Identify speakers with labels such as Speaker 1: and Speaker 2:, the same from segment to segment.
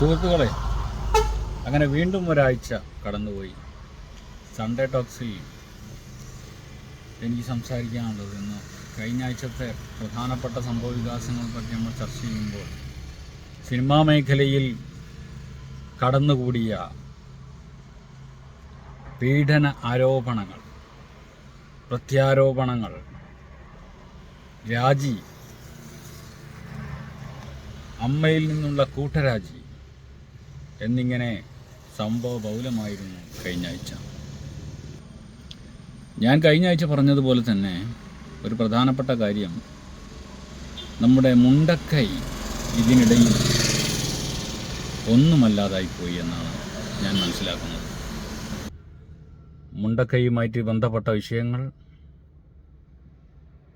Speaker 1: സുഹൃത്തുക്കളെ അങ്ങനെ വീണ്ടും ഒരാഴ്ച കടന്നുപോയി. സൺഡേ ടോക്സിൽ എനിക്ക് സംസാരിക്കാനുള്ളത് ഇന്ന് കഴിഞ്ഞ ആഴ്ചത്തെ പ്രധാനപ്പെട്ട സംഭവ വികാസങ്ങളെ പറ്റി നമ്മൾ ചർച്ച ചെയ്യുമ്പോൾ സിനിമാ മേഖലയിൽ കടന്നുകൂടിയ പീഡന ആരോപണങ്ങൾ പ്രത്യാരോപണങ്ങൾ രാജി അമ്മയിൽ നിന്നുള്ള കൂട്ടരാജി എന്നിങ്ങനെ സംഭവ ബൗലമായിരുന്നു കഴിഞ്ഞ ആഴ്ച. ഞാൻ കഴിഞ്ഞ ആഴ്ച പറഞ്ഞതുപോലെ തന്നെ ഒരു പ്രധാനപ്പെട്ട കാര്യം നമ്മുടെ മുണ്ടക്കൈ ഇതിനിടയിൽ ഒന്നുമല്ലാതായിപ്പോയി എന്നാണ് ഞാൻ മനസ്സിലാക്കുന്നത്. മുണ്ടക്കൈയുമായിട്ട് ബന്ധപ്പെട്ട വിഷയങ്ങൾ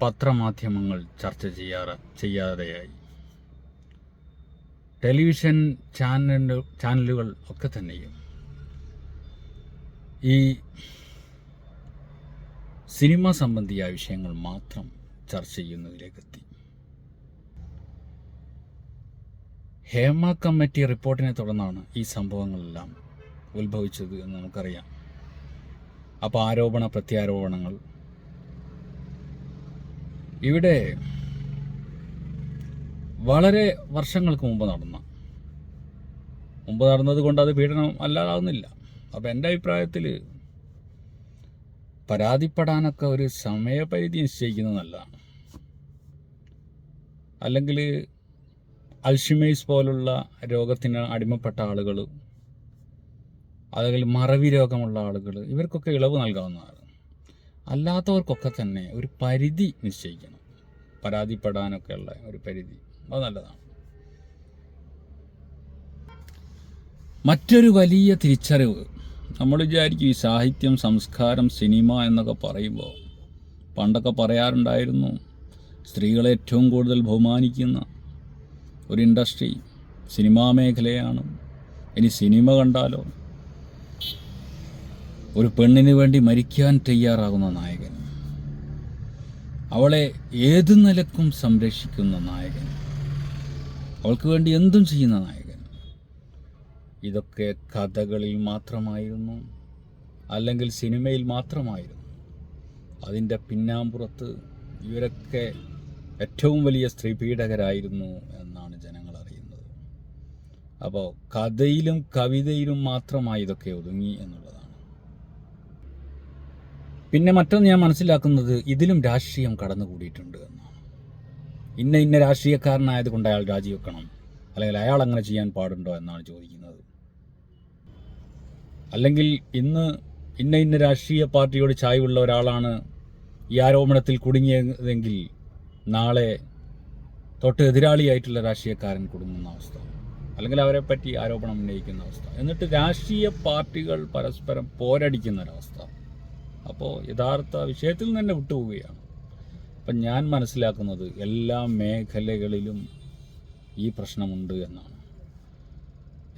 Speaker 1: പത്രമാധ്യമങ്ങൾ ചർച്ച ചെയ്യാറ ചെയ്യാതെയായി. ടെലിവിഷൻ ചാനൽ ചാനലുകൾ ഒക്കെ തന്നെയും ഈ സിനിമ സംബന്ധിയായ വിഷയങ്ങൾ മാത്രം ചർച്ച ചെയ്യുന്നതിലേക്കെത്തി. ഹേമ കമ്മിറ്റി റിപ്പോർട്ടിനെ തുടർന്നാണ് ഈ സംഭവങ്ങളെല്ലാം ഉത്ഭവിച്ചത് എന്ന് നമുക്കറിയാം. അപ്പോൾ ആരോപണ പ്രത്യാരോപണങ്ങൾ. ഇവിടെ വളരെ വർഷങ്ങൾക്ക് മുമ്പ് നടന്ന. മുമ്പ് നടന്നത് കൊണ്ട് അത് പീഡനം അല്ലാതാവുന്നില്ല. അപ്പോൾ എന്റെ അഭിപ്രായത്തിൽ പരാതിപ്പെടാനൊക്കെ ഒരു സമയപരിധി നിശ്ചയിക്കുന്നത് നല്ലതാണ്. അല്ലെങ്കിൽ അൽഷിമേഴ്സ് പോലുള്ള രോഗത്തിന് അടിമപ്പെട്ട ആളുകൾ അല്ലെങ്കിൽ മറവി രോഗമുള്ള ആളുകൾ ഇവർക്കൊക്കെ ഇളവ് നൽകാവുന്നതാണ്. അല്ലാത്തവർക്കൊക്കെ തന്നെ ഒരു പരിധി നിശ്ചയിക്കണം. പരാതിപ്പെടാനൊക്കെ ഉള്ള ഒരു പരിധി. അത് നല്ലതാണ്. മറ്റൊരു വലിയ തിരിച്ചറിവ്. നമ്മൾ വിചാരിക്കും ഈ സാഹിത്യം സംസ്കാരം സിനിമ എന്നൊക്കെ പറയുമ്പോൾ പണ്ടൊക്കെ പറയാറുണ്ടായിരുന്നു സ്ത്രീകളെ ഏറ്റവും കൂടുതൽ ബഹുമാനിക്കുന്ന ഒരു ഇൻഡസ്ട്രി സിനിമാ മേഖലയാണ്. ഇനി സിനിമ കണ്ടാലോ? ഒരു പെണ്ണിന് വേണ്ടി മരിക്കാൻ തയ്യാറാകുന്ന നായകൻ. അവളെ ഏതു നിലക്കും സംരക്ഷിക്കുന്ന നായകൻ. അവൾക്ക് വേണ്ടി എന്തും ചെയ്യുന്ന നായകൻ. ഇതൊക്കെ കഥകളിൽ മാത്രമായിരുന്നു. അല്ലെങ്കിൽ സിനിമയിൽ മാത്രമായിരുന്നു. അതിന്റെ പിന്നാമ്പുറത്ത് ഇവരൊക്കെ ഏറ്റവും വലിയ സ്ത്രീ പീഡകരായിരുന്നു എന്നാണ് ജനങ്ങൾ അറിയുന്നത്. അപ്പോൾ കഥയിലും കവിതയിലും മാത്രമായി ഇതൊക്കെ ഒതുങ്ങി എന്നുള്ളതാണ്. പിന്നെ മറ്റൊന്ന് ഞാൻ മനസ്സിലാക്കുന്നത് ഇതിലും രാഷ്ട്രീയം കടന്നുകൂടിയിട്ടുണ്ട് എന്നാണ്. ഇന്ന ഇന്ന രാഷ്ട്രീയക്കാരനായത് കൊണ്ട് അയാൾ രാജിവെക്കണം. അല്ലെങ്കിൽ അയാൾ അങ്ങനെ ചെയ്യാൻ പാടുണ്ടോ എന്നാണ് ചോദിക്കുന്നത്. അല്ലെങ്കിൽ ഇന്ന് ഇന്ന ഇന്ന രാഷ്ട്രീയ പാർട്ടിയോട് ചായ്വുള്ള ഒരാളാണ് ഈ ആരോപണത്തിൽ കുടുങ്ങിയതെങ്കിൽ നാളെ തൊട്ട് എതിരാളിയായിട്ടുള്ള രാഷ്ട്രീയക്കാരൻ കുടുങ്ങുന്ന അവസ്ഥ. അല്ലെങ്കിൽ അവരെ പറ്റി ആരോപണം ഉന്നയിക്കുന്ന അവസ്ഥ. എന്നിട്ട് രാഷ്ട്രീയ പാർട്ടികൾ പരസ്പരം പോരടിക്കുന്ന ഒരവസ്ഥ. അപ്പോൾ യഥാർത്ഥ വിഷയത്തിൽ നിന്ന് തന്നെ വിട്ടുപോവുകയാണ്. അപ്പം ഞാൻ മനസ്സിലാക്കുന്നത് എല്ലാ മേഖലകളിലും ഈ പ്രശ്നമുണ്ട് എന്നാണ്.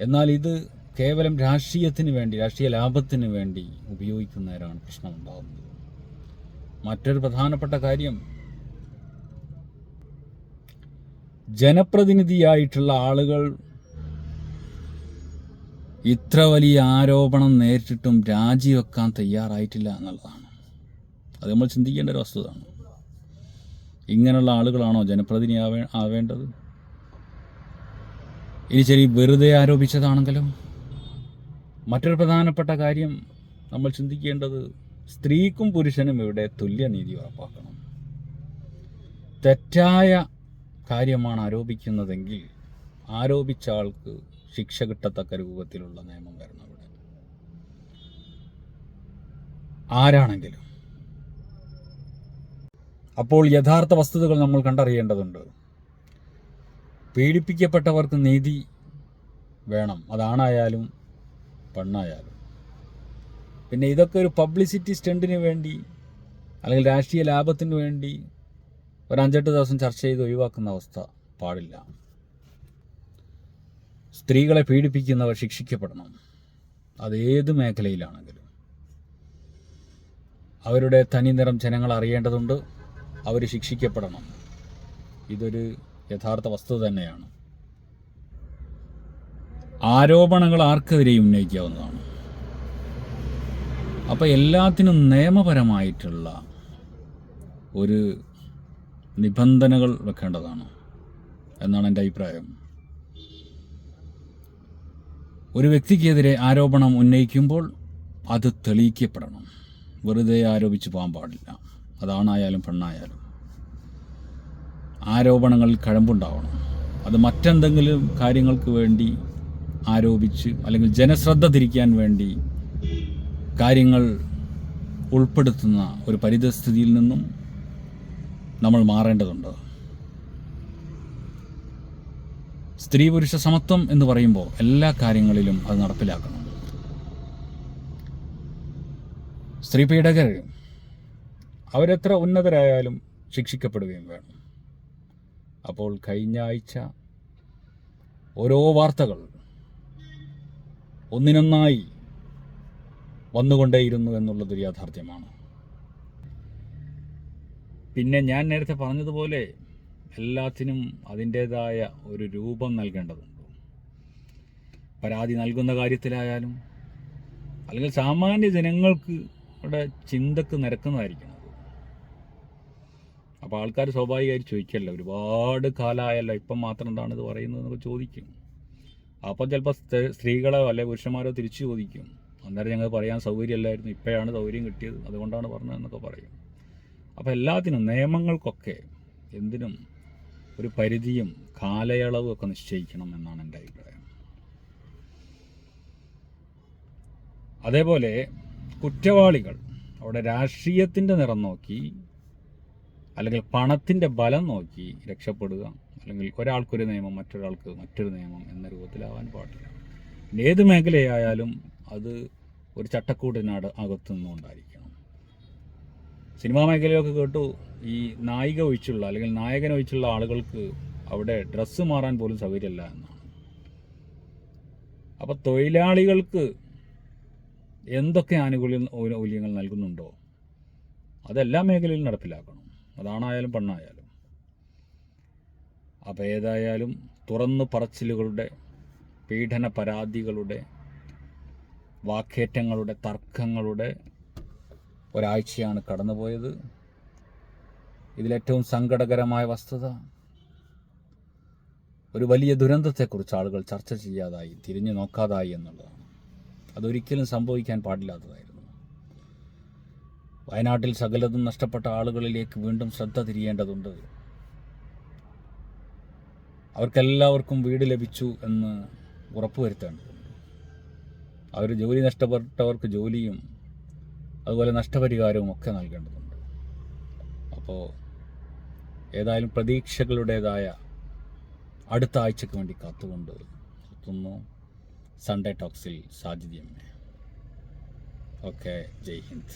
Speaker 1: എന്നാൽ ഇത് കേവലം രാഷ്ട്രീയത്തിന് വേണ്ടി രാഷ്ട്രീയ ലാഭത്തിന് വേണ്ടി ഉപയോഗിക്കുന്നവരാണ് പ്രശ്നമുണ്ടാകുന്നത്. മറ്റൊരു പ്രധാനപ്പെട്ട കാര്യം ജനപ്രതിനിധിയായിട്ടുള്ള ആളുകൾ ഇത്ര വലിയ ആരോപണം നേരിട്ടിട്ടും രാജിവെക്കാൻ തയ്യാറായിട്ടില്ല എന്നുള്ളതാണ്. അത് നമ്മൾ ചിന്തിക്കേണ്ട ഒരു വസ്തുതയാണ്. ഇങ്ങനെയുള്ള ആളുകളാണോ ജനപ്രതിനിധി ആവേ ആവേണ്ടത്? ഇനി ശരി വെറുതെ ആരോപിച്ചതാണെങ്കിലും മറ്റൊരു പ്രധാനപ്പെട്ട കാര്യം നമ്മൾ ചിന്തിക്കേണ്ടത് സ്ത്രീക്കും പുരുഷനും ഇവിടെ തുല്യനീതി ഉറപ്പാക്കണം. തെറ്റായ കാര്യമാണ് ആരോപിക്കുന്നതെങ്കിൽ ആരോപിച്ച ആൾക്ക് ശിക്ഷ കിട്ടത്തക്ക രൂപത്തിലുള്ള നിയമം വരണം ഇവിടെ. ആരാണെങ്കിലും അപ്പോൾ യഥാർത്ഥ വസ്തുതകൾ നമ്മൾ കണ്ടറിയേണ്ടതുണ്ട്. പീഡിപ്പിക്കപ്പെട്ടവർക്ക് നീതി വേണം. അതാണായാലും പെണ്ണായാലും. പിന്നെ ഇതൊക്കെ ഒരു പബ്ലിസിറ്റി സ്റ്റണ്ടിന് വേണ്ടി അല്ലെങ്കിൽ രാഷ്ട്രീയ ലാഭത്തിന് വേണ്ടി ഒരു അഞ്ചെട്ട് ദിവസം ചർച്ച ചെയ്ത് ഒഴിവാക്കുന്ന അവസ്ഥ പാടില്ല. സ്ത്രീകളെ പീഡിപ്പിക്കുന്നവർ ശിക്ഷിക്കപ്പെടണം. അതേത് മേഖലയിലാണെങ്കിലും. അവരുടെ തനി നിറം ജനങ്ങൾ അറിയേണ്ടതുണ്ട്. അവർ ശിക്ഷിക്കപ്പെടണം. ഇതൊരു യഥാർത്ഥ വസ്തുത തന്നെയാണ്. ആരോപണങ്ങൾ ആർക്കെതിരെയും ഉന്നയിക്കാവുന്നതാണ്. അപ്പോൾ എല്ലാത്തിനും നിയമപരമായിട്ടുള്ള ഒരു നിബന്ധനകൾ വെക്കേണ്ടതാണ് എന്നാണ് എന്റെ അഭിപ്രായം. ഒരു വ്യക്തിക്കെതിരെ ആരോപണം ഉന്നയിക്കുമ്പോൾ അത് തെളിയിക്കപ്പെടണം. വെറുതെ ആരോപിച്ച് പോകാൻ പാടില്ല. അതാണായാലും പെണ്ണായാലും. ആരോപണങ്ങളിൽ കഴമ്പുണ്ടാവണം. അത് മറ്റെന്തെങ്കിലും കാര്യങ്ങൾക്ക് വേണ്ടി ആരോപിച്ച് അല്ലെങ്കിൽ ജനശ്രദ്ധ തിരിക്കാൻ വേണ്ടി കാര്യങ്ങൾ ഉൾപ്പെടുത്തുന്ന ഒരു പരിതസ്ഥിതിയിൽ നിന്നും നമ്മൾ മാറേണ്ടതുണ്ട്. സ്ത്രീ പുരുഷ സമത്വം എന്ന് പറയുമ്പോൾ എല്ലാ കാര്യങ്ങളിലും അത് നടപ്പിലാക്കണം. സ്ത്രീ പീഡകർ അവരെത്ര ഉന്നതരായാലും ശിക്ഷിക്കപ്പെടുകയും വേണം. അപ്പോൾ കഴിഞ്ഞ ആഴ്ച ഓരോ വാർത്തകൾ ഒന്നിനൊന്നായി വന്നുകൊണ്ടേയിരുന്നു എന്നുള്ളതൊരു യാഥാർത്ഥ്യമാണ്. പിന്നെ ഞാൻ നേരത്തെ പറഞ്ഞതുപോലെ എല്ലാത്തിനും അതിന്റേതായ ഒരു രൂപം നൽകേണ്ടതുണ്ട്. പരാതി നൽകുന്ന കാര്യത്തിലായാലും അല്ലെങ്കിൽ സാമാന്യ ജനങ്ങൾക്ക് അവിടെ ചിന്തക്ക് നിരക്കുന്നതായിരിക്കണം അത് അപ്പോൾ ആൾക്കാർ സ്വാഭാവികമായിട്ട് ചോദിക്കല്ലോ ഒരുപാട് കാലമായല്ലോ ഇപ്പം മാത്രം എന്താണ് ഇത് പറയുന്നത് എന്നൊക്കെ ചോദിക്കും. അപ്പോൾ ചിലപ്പോൾ സ്ത്രീകളോ അല്ലെ പുരുഷന്മാരോ തിരിച്ചു ചോദിക്കും. അന്നേരം ഞങ്ങൾ പറയാൻ സൗകര്യമല്ലായിരുന്നു ഇപ്പോഴാണ് സൗകര്യം കിട്ടിയത് അതുകൊണ്ടാണ് പറഞ്ഞതെന്നൊക്കെ പറയും. അപ്പോൾ എല്ലാത്തിനും നിയമങ്ങൾക്കൊക്കെ എന്തിനും ഒരു പരിധിയും കാലയളവും ഒക്കെ നിശ്ചയിക്കണം എന്നാണ് എന്റെ അഭിപ്രായം. അതേപോലെ കുറ്റവാളികൾ അവിടെ രാഷ്ട്രീയത്തിന്റെ നിറം നോക്കി അല്ലെങ്കിൽ പണത്തിന്റെ ബലം നോക്കി രക്ഷപ്പെടുക അല്ലെങ്കിൽ ഒരാൾക്കൊരു നിയമം മറ്റൊരാൾക്ക് മറ്റൊരു നിയമം എന്ന രൂപത്തിലാവാൻ പാടില്ല. ഏത് മേഖലയായാലും അത് ഒരു ചട്ടക്കൂടിനട് അകത്തു നിന്നുകൊണ്ടായിരിക്കണം സിനിമാ മേഖലയൊക്കെ കേട്ടു ഈ നായിക ഒഴിച്ചുള്ള അല്ലെങ്കിൽ നായകൻ ഒഴിച്ചുള്ള ആളുകൾക്ക് അവിടെ ഡ്രസ്സ് മാറാൻ പോലും സൗകര്യമില്ല എന്നാണ്. അപ്പോൾ തൊഴിലാളികൾക്ക് എന്തൊക്കെ ആനുകൂല്യ ആനുകൂല്യങ്ങൾ നൽകുന്നുണ്ടോ? അതെല്ലാ മേഖലയിലും നടപ്പിലാക്കണം. അതാണായാലും പെണ്ണായാലും. അപ്പോൾ ഏതായാലും തുറന്നു പറച്ചിലുകളുടെ പീഡന പരാതികളുടെ വാക്കേറ്റങ്ങളുടെ തർക്കങ്ങളുടെ ഒരാഴ്ചയാണ് കടന്നുപോയത്. ഇതിലേറ്റവും സങ്കടകരമായ വസ്തുത ഒരു വലിയ ദുരന്തത്തെക്കുറിച്ച് ആളുകൾ ചർച്ച ചെയ്യാതായി തിരിഞ്ഞു നോക്കാതായി എന്നുള്ളതാണ്. അതൊരിക്കലും സംഭവിക്കാൻ പാടില്ലാത്തതായിരുന്നു. വയനാട്ടിൽ സകലതും നഷ്ടപ്പെട്ട ആളുകളിലേക്ക് വീണ്ടും ശ്രദ്ധ തിരിയേണ്ടതുണ്ട്. അവർക്കെല്ലാവർക്കും വീട് ലഭിച്ചു എന്ന് ഉറപ്പുവരുത്തേണ്ടതുണ്ട് അവർ ജോലി നഷ്ടപ്പെട്ടവർക്ക് ജോലിയും അതുപോലെ നഷ്ടപരിഹാരവും ഒക്കെ നൽകേണ്ടതുണ്ട്. അപ്പോൾ ഏതായാലും പ്രതീക്ഷകളുടേതായ അടുത്ത ആഴ്ചക്ക് വേണ്ടി കാത്തുകൊണ്ട് എത്തുന്നു സൺഡേ ടോക്സിൽ സാജിദ്യമ്മേ ഓക്കെ ജയ് ഹിന്ദ്.